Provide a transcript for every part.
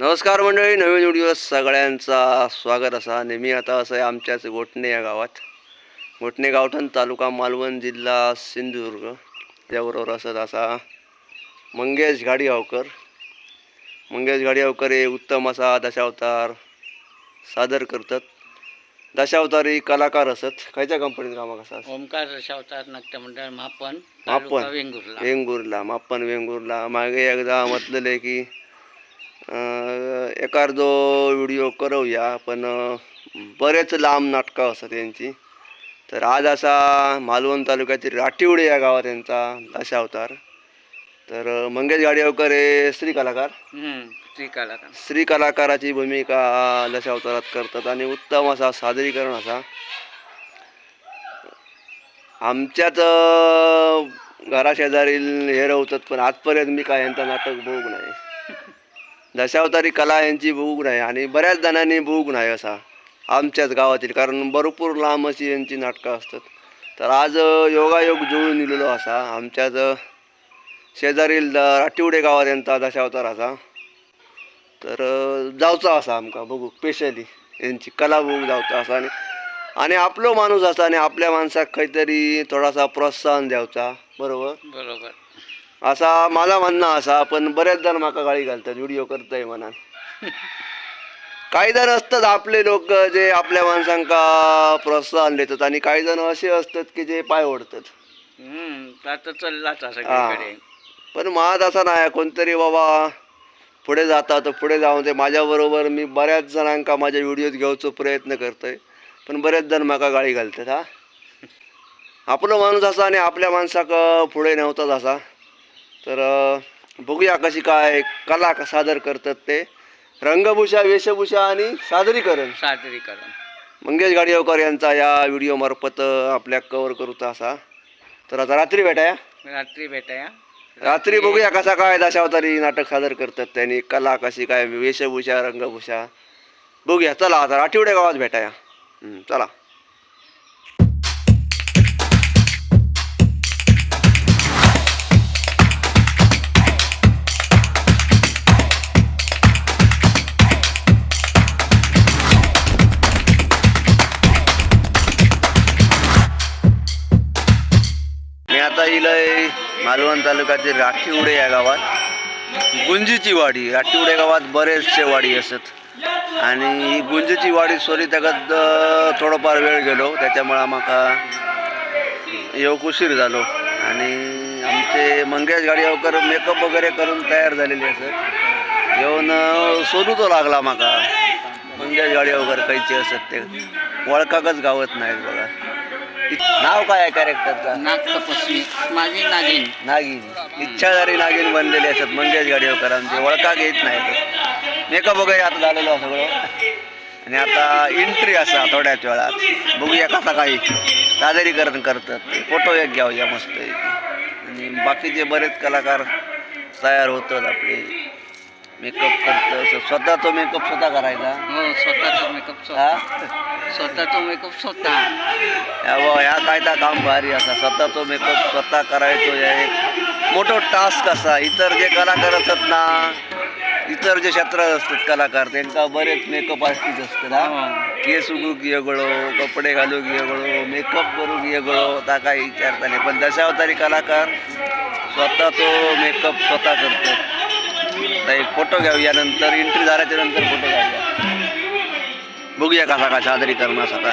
नमस्कार मंडळी नवीन व्हिडिओ सगळ्यांचा स्वागत असा. नेहमी आता असं आहे आमच्याच गोटणे या गावात. गोटणे गावठण तालुका मालवण जिल्हा सिंधुदुर्ग. त्याबरोबर असत असा मंगेश गाडीगावकर मंगेश गाडीगावकर हे उत्तम असा दशावतार सादर करतात. दशावतारी कलाकार असत. खयच्या कंपनीत कामाक असा ओमकार रशावतार नाट्यमंडळ मापन मापन. वेंगुर्ला. वेंगुर्ला माप्पन वेंगुर्ला. मागे एकदा म्हटलेलं की एखादो व्हिडिओ करूया पण बरेच लांब नाटकं असतात त्यांची तर आज असा मालवण तालुक्यातील राटिवडे या गावात त्यांचा दशावतार तर अं, मंगेश गाडीवकर हे स्त्री कलाकार. कलाकार. स्त्री कलाकाराची भूमिका दशावतारात करतात आणि उत्तम असा सादरीकरण असा. आमच्याच घराशेजारील हे रवतात पण आजपर्यंत मी काय यांचं नाटक बघू नाही. दशावतारी कला यांची बघू नाही आणि बऱ्याच जणांनी बघू नाही असा आमच्याच गावातील कारण भरपूर लांब अशी यांची नाटकं असतात. तर आज योगायोग जुळून दिलेलो असा. आमच्याच शेजारील द- राटिवडे गावात यांचा दशावतार असा. तर अं, जावचा असा आमका बघू स्पेशली यांची कला बघू जावचा असा आणि आणि आपलो माणूस असा आणि आपल्या माणसाक काहीतरी थोडासा प्रोत्साहन द्यावचा. बरोबर? बरोबर. असा माझा म्हणणं असा पण बरेच जण माका गाळी घालतात व्हिडिओ करताय म्हणा. काही जण असतात आपले लोक जे आपल्या माणसांका प्रोत्साहन देतात आणि काही जण असे असतात की जे पाय ओढतात. हम्म आता चाललाच हा. सगळीकडे पण माझ असा नाही कोणतरी बाबा पुढे जाता तर पुढे जाऊन ते माझ्याबरोबर मी बऱ्याच जणांका माझ्या व्हिडिओत घेऊचो प्रयत्न करतोय पण बरेच जण माका गाळी घालतात हा. आपलं माणूस असा आणि आपल्या माणसाक पुढे नव्हताच असा. तर बघूया कशी काय कला क- सादर करतात ते. रंगभूषा वेशभूषा आणि सादरीकरण. सादरीकरण. मंगेश गाडीवकर यांचा या व्हिडिओ मार्फत अं, आपल्या कव्हर करूचा असा तर आता रात्री भेटाया. रात्री भेटाया. रात्री बघूया कसा काय दशावतारी नाटक सादर करतात त्यांनी. कला कशी काय वेशभूषा रंगभूषा. बघूया. चला आता आठवड्या गावात भेटाया. चला. मालवण तालुक्यातील राठीवडे या गावात गुंजीची वाडी राठीवडे गावात बरेचसे वाडी असत. आणि ही गुंजीची वाडी सोरी तगत थोडंफार वेळ गेलो. त्याच्यामुळे आम्हाला येऊक उशीर झालो. आणि आमचे मंगेश गाडीवकर मेकअप वगैरे करून तयार झालेले असत येऊन सोडू तो लागला माका मंगेश गाडीवकर काहीचे असत ते. वळखाकच गावत नाहीत बघा. नाव काय आहे कॅरेक्टरचा नाग तपस्वी माझी नागिन. नागिन. इच्छाधारी नागिन बनलेले असतात मंगेश गाडीवकरांचे. ओळखा घेत नाहीत मेकअप वगैरे आता झालेलो सगळं. आणि आता एंट्री असा थोड्याच वेळात. बघूया कसा काही सादरीकरण करतात. ते फोटो एक घ्यावूया मस्त आणि बाकीचे बरेच कलाकार तयार होतात आपले. मेकअप करतं स्वतः तो मेकअप स्वतः करायचा? हो स्वतःचा मेकअप हा? स्वतः स्वतःचा मेकअप स्वतः. या व- ह्या काय काम भारी असा. स्वतः तो मेकअप स्वतः करायचो या एक मोठं टास्क असा. इतर जे कलाकार असतात ना इतर जे क्षेत्रात असतात कलाकार त्यांका बरेच मेकअप आर्टिस्ट असतात हा. हो. केस उगूक येगळो कपडे घालूक येगळो मेकअप करूक येगळो ता काही विचारता नाही. पण दशावतारी कलाकार स्वतः तो मेकअप स्वतः करतात. एक फोटो घेऊया नंतर एंट्री झाल्याच्यानंतर फोटो घ्यायचा बघूया कसा का सादरीकरण असा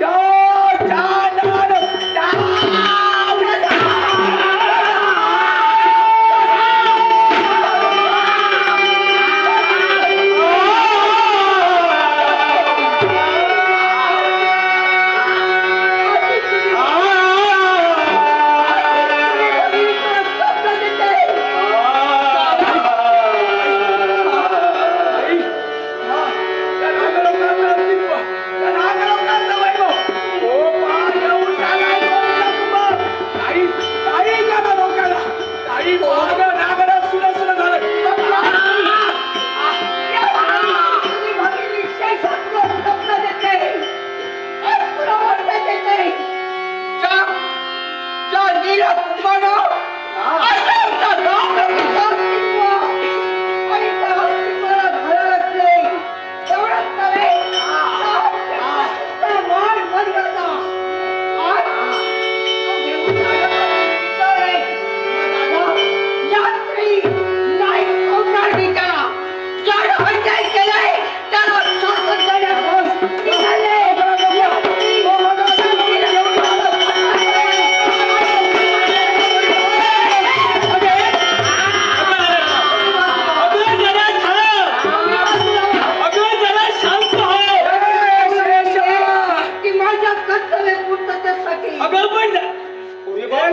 दा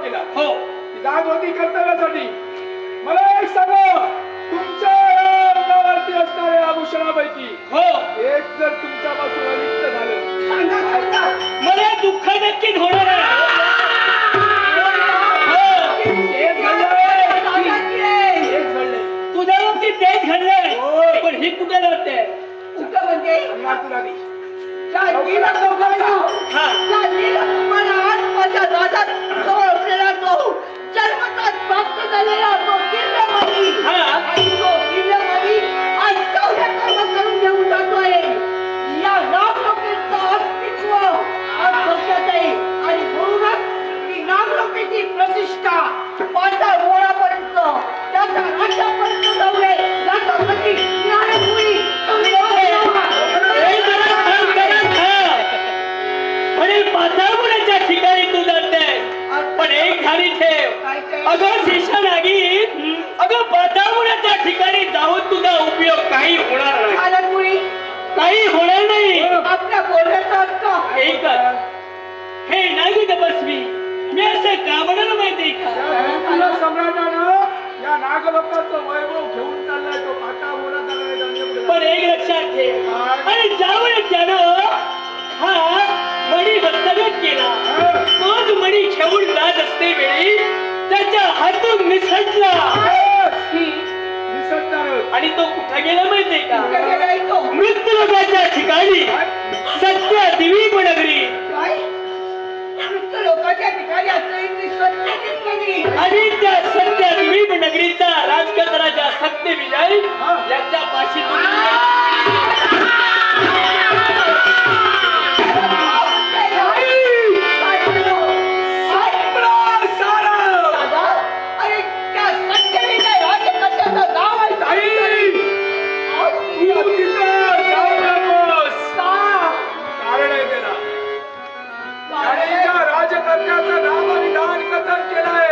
प्रयोग केला. हो. जात होती कर्तव्यासाठी. मला एक सांगा तुमच्या असणाऱ्या आभूषणापैकी हो. एक जर तुमच्यापासून अलिप्त झालं. मला दुःख नक्कीच होणार हो. तुझ्या म्हणते तुला हा माझ्या दादात भाऊ जन्मताच प्राप्त झालेला तो किरण आणि तो नाही का हे नाही तपस्वी मी असं का म्हणाल माहिती का? सम्राटानं या नागलोकाचं वैभव घेऊन चाललाय तो पाटा बोला पण एक लक्षात घे. आणि ज्यावेळेस त्यानं हा मणी हस्तगत केला तोच मणी घेऊन जात असते वेळी त्याच्या हातून निसटला आणि तो कुठे गेला माहितीये का? मृत्यू त्याच्या ठिकाणी. सत्य दिवीप नगरी काय? मृत लोकांच्या ठिकाणी असलेली सत्याची नगरी. आणि त्या सत्य दिवीप नगरीचा राजकत्राचा सत्य विजय याच्या पाशी राजकर्त्याचं नामविधान कथन केलंय.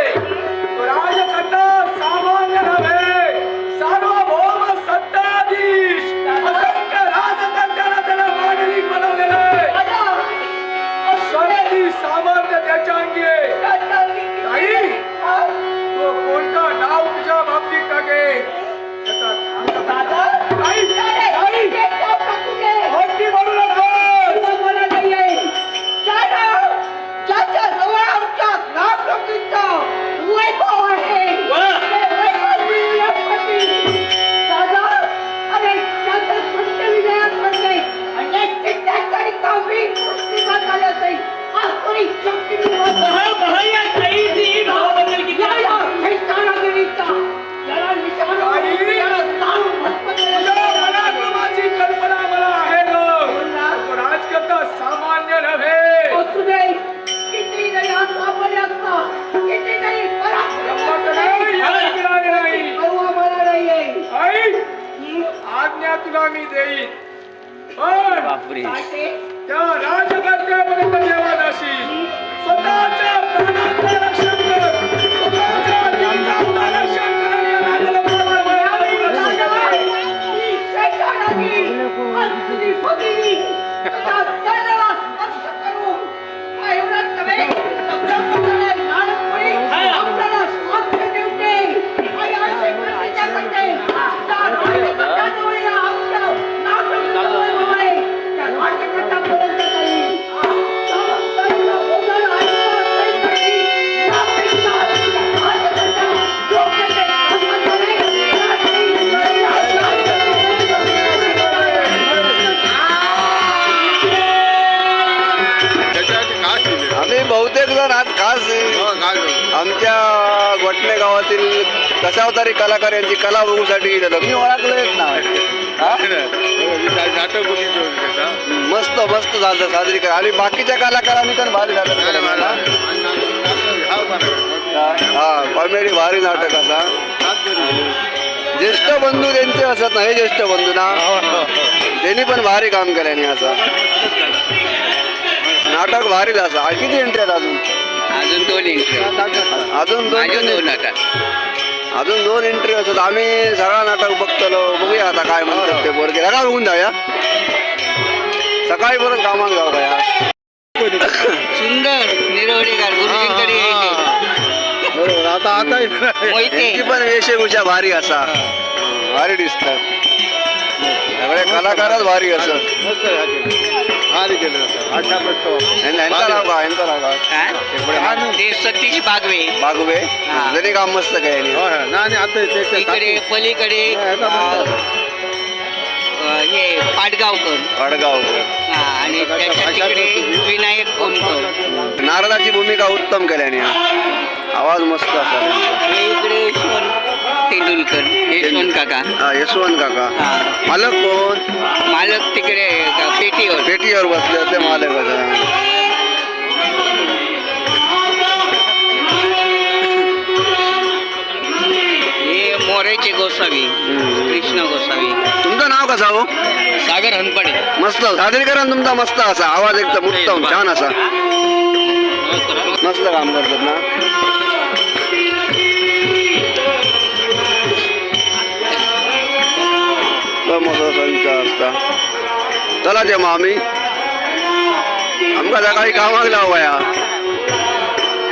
गावातील दशावतारी कलाकार यांची कला बघूसाठी गेलेलो मी ओळखलं नाव हा? होतं त्याचा. मस्त मस्त झालं साजरीकरण आणि बाकीच्या कलाकारांनी पण भारी झालं. हा. हा कॉमेडी भारी नाटक असा. ज्येष्ठ बंधू त्यांचे असत ना हे ज्येष्ठ बंधू ना त्यांनी पण भारी काम केल्याने असं. नाटक भारीच असं. किती एंट्री आहेत अजून? अजून दोन एंट्री अजून दोन माझ्या दोन आता. अजून दोन एंट्री असत आम्ही सगळा नाटक बघतलो. बघूया आता काय म्हणतात ते बोरगे का बघून जाऊया. सकाळी परत कामाला जाऊ का यार सुंदर गुरुजींकडे हा. हा. बरोबर. आता आता मोहिते. पण वेशभूषा भारी असा. भारी दिसतात. सगळे कलाकारच भारी मस्त हा केलं. भारी केलं जातं. अशा प्रश्न यांचं नाव का यांचं नाव का हा? ते सतीश बागवे. बागुबे हा. जरी काम मस्त काय नाही आता इकडे पलीकडे हा, अं. अं, हे पाटगावकर हा, आणि त्याच्या तिकडे विनायक कोमकर नारदाची भूमिका उत्तम केल्याने आवाज मस्त असा. हे इकडे तेंडुलकर यशवंत काका. हा, यशवंत काका. हा. मालक कोण? मालक तिकडे का पेटीवर. पेटीवर बसले होते मालक होता. हे मोरेचे गोसावी हम्म. कृष्ण गोसावी तुमचं नाव कसं हो? सागर हनपडे. मस्त. सादरीकरण तुमचा मस्त असा. आवाज एकदम उत्तम छान असा. मस्त काम करतात ना. लय मस्त संच असता. चला ते मामी. आम्ही आमका सकाळी कामाक लावया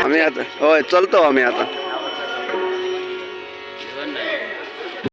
आम्ही आता होय चलतो आम्ही आता.